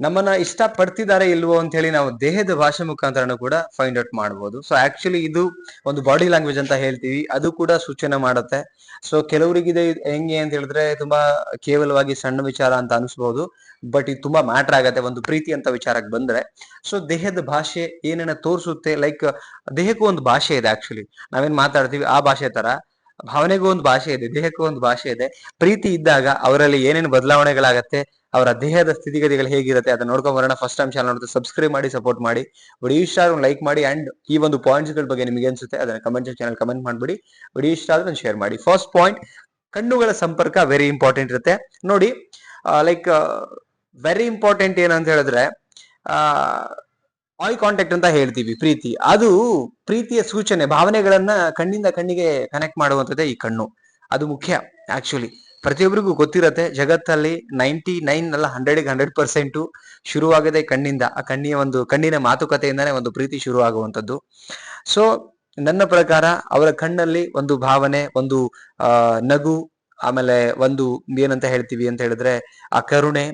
ನಮ್ಮನ್ನ ಇಷ್ಟ ಪಡ್ತಿದ್ದಾರೆ ಇಲ್ವೋ ಅಂತ ಹೇಳಿ ನಾವು ದೇಹದ ಭಾಷೆ ಮುಖಾಂತರನು ಕೂಡ ಫೈಂಡ್ ಔಟ್ ಮಾಡಬಹುದು ಸೊ ಆಕ್ಚುಲಿ ಇದು ಒಂದು ಬಾಡಿ ಲ್ಯಾಂಗ್ವೇಜ್ ಅಂತ ಹೇಳ್ತೀವಿ. ಅದು ಕೂಡ ಸೂಚನೆ ಮಾಡುತ್ತೆ. ಸೊ ಕೆಲವರಿಗೆ ಇದು ಹೆಂಗೆ ಅಂತ ಹೇಳಿದ್ರೆ ತುಂಬಾ ಕೇವಲವಾಗಿ ಸಣ್ಣ ವಿಚಾರ ಅಂತ ಅನಿಸ್ಬಹುದು ಬಟ್ ಇದು ತುಂಬಾ ಮ್ಯಾಟರ್ ಆಗತ್ತೆ ಒಂದು ಪ್ರೀತಿ ಅಂತ ವಿಚಾರಕ್ಕೆ ಬಂದ್ರೆ. ಸೊ ದೇಹದ ಭಾಷೆ ಏನೇನ ತೋರಿಸುತ್ತೆ? ಲೈಕ್ ದೇಹಕ್ಕೂ ಒಂದು ಭಾಷೆ ಇದೆ ಆಕ್ಚುಲಿ ನಾವೇನ್ ಮಾತಾಡ್ತೀವಿ ಆ ಭಾಷೆ ತರ. ಭಾವನೆಗೂ ಒಂದು ಭಾಷೆ ಇದೆ, ದೇಹಕ್ಕೂ ಒಂದು ಭಾಷೆ ಇದೆ. ಪ್ರೀತಿ ಇದ್ದಾಗ ಅವರಲ್ಲಿ ಏನೇನು ಬದಲಾವಣೆಗಳಾಗತ್ತೆ? ಅವರ ದೇಹದ ಸ್ಥಿತಿಗತಿಗಳು ಹೇಗಿರುತ್ತೆ ಅದನ್ನ ನೋಡ್ಕೊಂಡು ಬರೋಣ. ಫಸ್ಟ್ ಟೈಮ್ ಚಾನಲ್ ನೋಡಿದ್ರೆ ಸಬ್ಸ್ಕ್ರೈಬ್ ಮಾಡಿ ಸಪೋರ್ಟ್ ಮಾಡಿ. ವಿಡಿಯೋ ಇಷ್ಟ ಲೈಕ್ ಮಾಡಿ ಅಂಡ್ ಈ ಒಂದು ಪಾಯಿಂಟ್ಸ್ಗಳ ಬಗ್ಗೆ ನಿಮಗೆ ಅನ್ಸುತ್ತೆ ಅದನ್ನ ಕಮೆಂಟ್ ಚಾನಲ್ ಕಮೆಂಟ್ ಮಾಡ್ಬಿಡಿ. ವಿಡಿಯೋ ಇಷ್ಟ ಆದ್ರೆ ಶೇರ್ ಮಾಡಿ. ಫಸ್ಟ್ ಪಾಯಿಂಟ್ ಕಣ್ಣುಗಳ ಸಂಪರ್ಕ ವೆರಿ ಇಂಪಾರ್ಟೆಂಟ್ ಇರುತ್ತೆ. ನೋಡಿ ಲೈಕ್ ವೆರಿ ಇಂಪಾರ್ಟೆಂಟ್ ಏನಂತ ಹೇಳಿದ್ರೆ ಐ ಕಾಂಟ್ಯಾಕ್ಟ್ ಅಂತ ಹೇಳ್ತೀವಿ ಪ್ರೀತಿ. ಅದು ಪ್ರೀತಿಯ ಸೂಚನೆ, ಭಾವನೆಗಳನ್ನ ಕಣ್ಣಿಂದ ಕಣ್ಣಿಗೆ ಕನೆಕ್ಟ್ ಮಾಡುವಂಥದ್ದೇ ಈ ಕಣ್ಣು. ಅದು ಮುಖ್ಯ ಆಕ್ಚುಲಿ ಪ್ರತಿಯೊಬ್ಬರಿಗೂ ಗೊತ್ತಿರತ್ತೆ, ಜಗತ್ತಲ್ಲಿ ನೈಂಟಿ ನೈನ್ ಅಲ್ಲ ಹಂಡ್ರೆಡ್ ಹಂಡ್ರೆಡ್ ಪರ್ಸೆಂಟ್ ಶುರುವಾಗದೆ ಕಣ್ಣಿಂದ, ಆ ಕಣ್ಣಿನ ಒಂದು, ಕಣ್ಣಿನ ಮಾತುಕತೆಯಿಂದಾನೇ ಒಂದು ಪ್ರೀತಿ ಶುರು ಆಗುವಂಥದ್ದು ಸೊ ನನ್ನ ಪ್ರಕಾರ ಅವರ ಕಣ್ಣಲ್ಲಿ ಒಂದು ಭಾವನೆ, ಒಂದು ನಗು, ಆಮೇಲೆ ಒಂದು ಏನಂತ ಹೇಳ್ತೀವಿ ಅಂತ ಹೇಳಿದ್ರೆ, ಆ ಕರುಣೆ,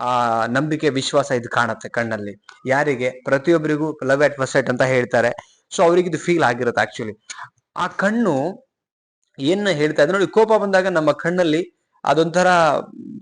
ಆ ನಂಬಿಕೆ, ವಿಶ್ವಾಸ ಇದು ಕಾಣುತ್ತೆ ಕಣ್ಣಲ್ಲಿ. ಯಾರಿಗೆ? ಪ್ರತಿಯೊಬ್ಬರಿಗೂ ಲವ್ ಅಟ್ ಫಸ್ಟ್ ಸೈಟ್ ಅಂತ ಹೇಳ್ತಾರೆ. ಸೊ ಅವರಿಗೆ ಇದು ಫೀಲ್ ಆಗಿರುತ್ತೆ ಆಕ್ಚುಲಿ ಆ ಕಣ್ಣು ಏನ್ ಹೇಳ್ತಾ ಇದೆ ನೋಡಿ, ಕೋಪ ಬಂದಾಗ ನಮ್ಮ ಕಣ್ಣಲ್ಲಿ ಅದೊಂಥರ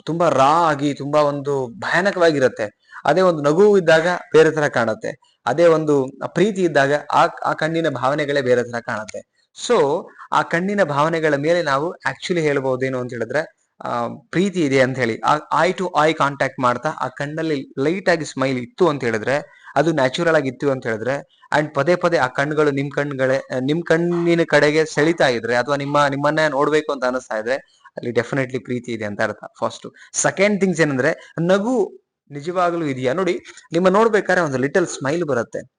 ತುಂಬಾ ರಾ ಆಗಿ, ತುಂಬಾ ಒಂದು ಭಯಾನಕವಾಗಿರುತ್ತೆ. ಅದೇ ಒಂದು ನಗು ಇದ್ದಾಗ ಬೇರೆ ತರ ಕಾಣುತ್ತೆ. ಅದೇ ಒಂದು ಪ್ರೀತಿ ಇದ್ದಾಗ ಆ ಆ ಕಣ್ಣಿನ ಭಾವನೆಗಳೇ ಬೇರೆ ತರ ಕಾಣುತ್ತೆ. ಸೊ ಆ ಕಣ್ಣಿನ ಭಾವನೆಗಳ ಮೇಲೆ ನಾವು ಆಕ್ಚುಲಿ ಹೇಳ್ಬಹುದೇನು ಅಂತ ಹೇಳಿದ್ರೆ, ಆ, ಪ್ರೀತಿ ಇದೆ ಅಂತ ಹೇಳಿ. ಆ ಐ ಟು ಐ ಕಾಂಟ್ಯಾಕ್ಟ್ ಮಾಡ್ತಾ ಆ ಕಣ್ಣಲ್ಲಿ ಲೈಟ್ ಆಗಿ ಸ್ಮೈಲ್ ಇತ್ತು ಅಂತ ಹೇಳಿದ್ರೆ ಅದು ನ್ಯಾಚುರಲ್ ಆಗಿ ಇತ್ತು ಅಂತ ಹೇಳಿದ್ರೆ ಅಂಡ್ ಪದೇ ಪದೇ ಆ ಕಣ್ಣುಗಳು ನಿಮ್ ಕಣ್ಗಳೇ, ನಿಮ್ ಕಣ್ಣಿನ ಕಡೆಗೆ ಸೆಳಿತಾ ಇದ್ರೆ ಅಥವಾ ನಿಮ್ಮ, ನಿಮ್ಮನ್ನ ನೋಡ್ಬೇಕು ಅಂತ ಅನಿಸ್ತಾ ಇದ್ರೆ, ಅಲ್ಲಿ ಡೆಫಿನೆಟ್ಲಿ ಪ್ರೀತಿ ಇದೆ ಅಂತ ಅರ್ಥ. ಫಸ್ಟ್ ಸೆಕೆಂಡ್ ಥಿಂಗ್ಸ್ ಏನಂದ್ರೆ, ನಗು ನಿಜವಾಗ್ಲೂ ಇದೆಯಾ? ನೋಡಿ, ನಿಮ್ಮ ನೋಡ್ಬೇಕಾದ್ರೆ ಒಂದು ಲಿಟಲ್ ಸ್ಮೈಲ್ ಬರುತ್ತೆ.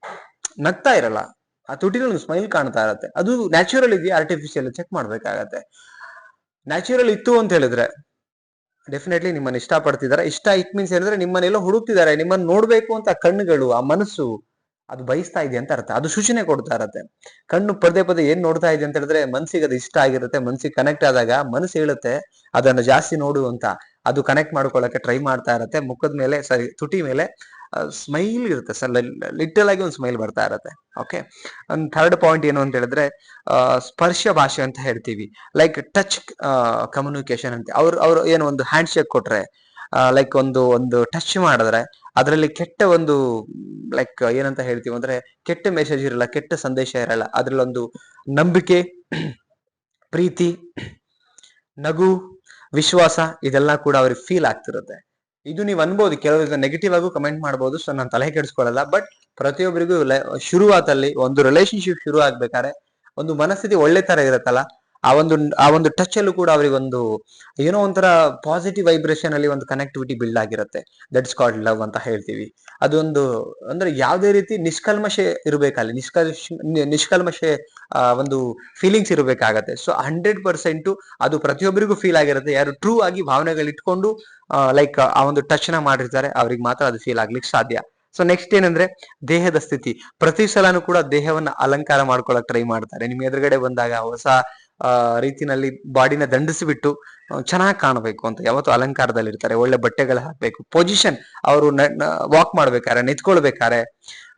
ನಗ್ತಾ ಇರಲ್ಲ. ಆ ತುಟಿನಲ್ಲಿ ಸ್ಮೈಲ್ ಕಾಣ್ತಾ ಇರತ್ತೆ. ಅದು ನ್ಯಾಚುರಲ್ ಇದೆಯಾ? ಆರ್ಟಿಫಿಷಿಯಲ್ ಚೆಕ್ ಮಾಡ್ಬೇಕಾಗತ್ತೆ. ನ್ಯಾಚುರಲ್ ಇತ್ತು ಅಂತ ಹೇಳಿದ್ರೆ ಡೆಫಿನೆಟ್ಲಿ ನಿಮ್ಮನ್ನ ಇಷ್ಟ ಪಡ್ತಿದ್ದಾರೆ ಇಷ್ಟ ಇಟ್ ಮೀನ್ಸ್ ಹೇಳಿದ್ರೆ ನಿಮ್ಮನ್ನೆಲ್ಲ ಹುಡುಕ್ತಿದ್ದಾರೆ. ನಿಮ್ಮನ್ನ ನೋಡ್ಬೇಕು ಅಂತ ಕಣ್ಣುಗಳು, ಆ ಮನಸ್ಸು ಅದು ಬಯಸ್ತಾ ಇದೆ ಅಂತ ಅರ್ಥ. ಅದು ಸೂಚನೆ ಕೊಡ್ತಾ ಇರತ್ತೆ. ಕಣ್ಣು ಪದೇ ಪದೇ ಏನ್ ನೋಡ್ತಾ ಇದೆ ಅಂತ ಹೇಳಿದ್ರೆ ಮನ್ಸಿಗೆ ಅದು ಇಷ್ಟ ಆಗಿರುತ್ತೆ. ಮನ್ಸಿಗೆ ಕನೆಕ್ಟ್ ಆದಾಗ ಮನಸ್ಸು ಹೇಳುತ್ತೆ, ಅದನ್ನ ಜಾಸ್ತಿ ನೋಡು ಅಂತ. ಅದು ಕನೆಕ್ಟ್ ಮಾಡ್ಕೊಳ್ಳಕ್ಕೆ ಟ್ರೈ ಮಾಡ್ತಾ ಇರತ್ತೆ. ಮುಖದ ಮೇಲೆ ಸರಿ ತುಟಿ ಮೇಲೆ ಸ್ಮೈಲ್ ಇರುತ್ತೆ ಸರ್. ಲಿಟಲ್ ಆಗಿ ಒಂದು ಸ್ಮೈಲ್ ಬರ್ತಾ ಇರತ್ತೆ. ಓಕೆ ಒಂದು ಥರ್ಡ್ ಪಾಯಿಂಟ್ ಏನು ಅಂತ ಹೇಳಿದ್ರೆ ಸ್ಪರ್ಶ ಭಾಷೆ ಅಂತ ಹೇಳ್ತೀವಿ. ಲೈಕ್ ಟಚ್ ಕಮ್ಯುನಿಕೇಶನ್ ಅಂತ. ಅವ್ರು ಅವ್ರು ಏನು ಒಂದು ಹ್ಯಾಂಡ್ ಶೇಕ್ ಕೊಟ್ರೆ ಲೈಕ್ ಒಂದು ಒಂದು ಟಚ್ ಮಾಡಿದ್ರೆ, ಅದರಲ್ಲಿ ಕೆಟ್ಟ ಒಂದು ಲೈಕ್ ಏನಂತ ಹೇಳ್ತೀವಿ ಅಂದ್ರೆ, ಕೆಟ್ಟ ಮೆಸೇಜ್ ಇರಲ್ಲ, ಕೆಟ್ಟ ಸಂದೇಶ ಇರಲ್ಲ. ಅದ್ರಲ್ಲಿ ಒಂದು ನಂಬಿಕೆ, ಪ್ರೀತಿ, ನಗು, ವಿಶ್ವಾಸ, ಇದೆಲ್ಲ ಕೂಡ ಅವ್ರಿಗೆ ಫೀಲ್ ಆಗ್ತಿರುತ್ತೆ. ಇದು ನೀವು ಅನ್ಬೋದು ಕೆಲವರಿಗೆ ನೆಗೆಟಿವ್ ಆಗೂ ಕಮೆಂಟ್ ಮಾಡ್ಬೋದು ಸೊ ನಾನು ತಲೆ ಕೆಡಿಸ್ಕೊಳ್ಳಲ್ಲ. ಬಟ್ ಪ್ರತಿಯೊಬ್ಬರಿಗೂ ಶುರುವಾತಲ್ಲಿ ಒಂದು ರಿಲೇಶನ್ಶಿಪ್ ಶುರು ಆಗ್ಬೇಕಾದ್ರೆ ಒಂದು ಮನಸ್ಥಿತಿ ಒಳ್ಳೆ ತರ ಇರುತ್ತಲ್ಲ ಆ ಒಂದು ಆ ಒಂದು ಟಚ್ ಅಲ್ಲೂ ಕೂಡ ಅವ್ರಿಗೆ ಒಂದು ಏನೋ ಒಂಥರ ಪಾಸಿಟಿವ್ ವೈಬ್ರೇಷನ್ ಅಲ್ಲಿ ಒಂದು ಕನೆಕ್ಟಿವಿಟಿ ಬಿಲ್ಡ್ ಆಗಿರುತ್ತೆ. ದಟ್ಸ್ ಕಾಲ್ಡ್ ಲವ್ ಅಂತ ಹೇಳ್ತೀವಿ. ಅದೊಂದು ಅಂದ್ರೆ ಯಾವುದೇ ರೀತಿ ನಿಷ್ಕಲ್ಮಶೆ ಇರಬೇಕಲ್ಲಿ ನಿಷ್ಕಲ್ಮಶೆ ಆ, ಒಂದು ಫೀಲಿಂಗ್ಸ್ ಇರಬೇಕಾಗತ್ತೆ. ಸೊ ಹಂಡ್ರೆಡ್ ಪರ್ಸೆಂಟ್ ಅದು ಪ್ರತಿಯೊಬ್ಬರಿಗೂ ಫೀಲ್ ಆಗಿರುತ್ತೆ. ಯಾರು ಟ್ರೂ ಆಗಿ ಭಾವನೆಗಳು ಇಟ್ಕೊಂಡು ಲೈಕ್ ಆ ಒಂದು ಟಚ್ನ ಮಾಡಿರ್ತಾರೆ ಅವ್ರಿಗೆ ಮಾತ್ರ ಅದು ಫೀಲ್ ಆಗ್ಲಿಕ್ಕೆ ಸಾಧ್ಯ. ಸೊ ನೆಕ್ಸ್ಟ್ ಏನಂದ್ರೆ ದೇಹದ ಸ್ಥಿತಿ. ಪ್ರತಿ ಸಲನು ಕೂಡ ದೇಹವನ್ನ ಅಲಂಕಾರ ಮಾಡ್ಕೊಳಕ್ ಟ್ರೈ ಮಾಡ್ತಾರೆ. ನಿಮ್ಗೆ ಎದುರುಗಡೆ ಬಂದಾಗ ಹೊಸ ಆ ರೀತಿನಲ್ಲಿ ಬಾಡಿನ ದಂಡಿಸಿಬಿಟ್ಟು ಚೆನ್ನಾಗಿ ಕಾಣಬೇಕು ಅಂತ. ಯಾವತ್ತು ಅಲಂಕಾರದಲ್ಲಿ ಇರ್ತಾರೆ ಒಳ್ಳೆ ಬಟ್ಟೆಗಳು ಹಾಕಬೇಕು. ಪೊಸಿಷನ್ ಅವರು ವಾಕ್ ಮಾಡ್ಬೇಕಾರೆ ನಿಂತ್ಕೊಳ್ಬೇಕಾರೆ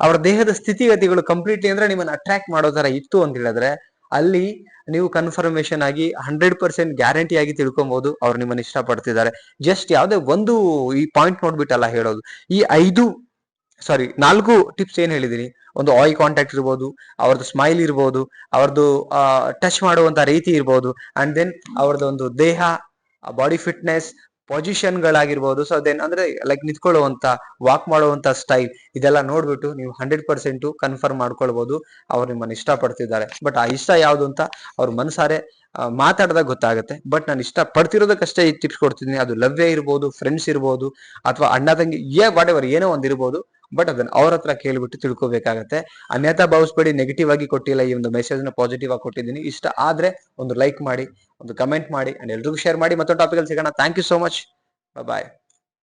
ಅವರ ದೇಹದ ಸ್ಥಿತಿಗತಿಗಳು ಕಂಪ್ಲೀಟ್ಲಿ ಅಂದ್ರೆ ನಿಮ್ಮನ್ನ ಅಟ್ರಾಕ್ಟ್ ಮಾಡೋ ತರ ಇತ್ತು ಅಂತ ಹೇಳಿದ್ರೆ, ಅಲ್ಲಿ ನೀವು ಕನ್ಫರ್ಮೇಶನ್ ಆಗಿ ಹಂಡ್ರೆಡ್ ಪರ್ಸೆಂಟ್ ಗ್ಯಾರಂಟಿ ಆಗಿ ತಿಳ್ಕೊಬಹುದು ಅವ್ರು ನಿಮ್ಮನ್ನ ಇಷ್ಟಪಡ್ತಿದ್ದಾರೆ. ಜಸ್ಟ್ ಯಾವುದೇ ಒಂದು ಈ ಪಾಯಿಂಟ್ ನೋಡ್ಬಿಟ್ಟಲ್ಲ ಹೇಳೋದು. ಈ ಐದು ಸಾರಿ ನಾಲ್ಕು ಟಿಪ್ಸ್ ಏನ್ ಹೇಳಿದೀನಿ? ಒಂದು ಆಯ್ ಕಾಂಟ್ಯಾಕ್ಟ್ ಇರ್ಬೋದು, ಅವ್ರದ್ದು ಸ್ಮೈಲ್ ಇರ್ಬೋದು, ಅವ್ರದ್ದು ಟಚ್ ಮಾಡುವಂತ ರೀತಿ ಇರ್ಬೋದು ಅಂಡ್ ದೆನ್ ಅವ್ರದ್ದು ಒಂದು ದೇಹ ಬಾಡಿ ಫಿಟ್ನೆಸ್ ಪೊಸಿಷನ್ ಗಳಾಗಿರ್ಬೋದು. ಸೊ ದೆನ್ ಅಂದ್ರೆ ಲೈಕ್ ನಿಂತ್ಕೊಳ್ಳುವಂತ ವಾಕ್ ಮಾಡುವಂತ ಸ್ಟೈಲ್ ಇದೆಲ್ಲ ನೋಡ್ಬಿಟ್ಟು ನೀವು ಹಂಡ್ರೆಡ್ ಪರ್ಸೆಂಟ್ ಕನ್ಫರ್ಮ್ ಮಾಡ್ಕೊಳ್ಬಹುದು ಅವ್ರು ನಿಮ್ಮನ್ನ ಇಷ್ಟಪಡ್ತಿದ್ದಾರೆ. ಬಟ್ ಆ ಇಷ್ಟ ಯಾವ್ದು ಅಂತ ಅವ್ರ ಮನಸಾರೆ ಮಾತಾಡ್ದಾಗ ಗೊತ್ತಾಗುತ್ತೆ. ಬಟ್ ನಾನು ಇಷ್ಟ ಪಡ್ತಿರೋದಕ್ಕಷ್ಟೇ ಈ ಟಿಪ್ಸ್ ಕೊಡ್ತಿದ್ದೀನಿ. ಅದು ಲವ್ಯ ಇರ್ಬೋದು ಫ್ರೆಂಡ್ಸ್ ಇರ್ಬೋದು, ಅಥವಾ ಅಣ್ಣ, ತಂಗಿ, ಏ ವಾಟ್ ಎವರ್ ಏನೋ ಒಂದ್ ಇರ್ಬೋದು. ಬಟ್ ಅದನ್ನ ಅವ್ರ ಹತ್ರ ಕೇಳ್ಬಿಟ್ಟು ತಿಳ್ಕೊಬೇಕಾಗತ್ತೆ. ಅನ್ಯಥಾ ಭಾವಿಸ್ಬೇಡಿ ನೆಗೆಟಿವ್ ಆಗಿ ಕೊಟ್ಟಿಲ್ಲ ಈ ಒಂದು ಮೆಸೇಜ್ನ ಪಾಸಿಟಿವ್ ಆಗಿ ಕೊಟ್ಟಿದ್ದೀನಿ. ಇಷ್ಟ ಆದ್ರೆ ಒಂದು ಲೈಕ್ ಮಾಡಿ, ಒಂದು ಕಮೆಂಟ್ ಮಾಡಿ ಅಂಡ್ ಎಲ್ರಿಗೂ ಶೇರ್ ಮಾಡಿ. ಮತ್ತೊಂದು ಟಾಪಿಕ್ ಅಲ್ಲಿ ಸಿಗೋಣ. Thank you so much bye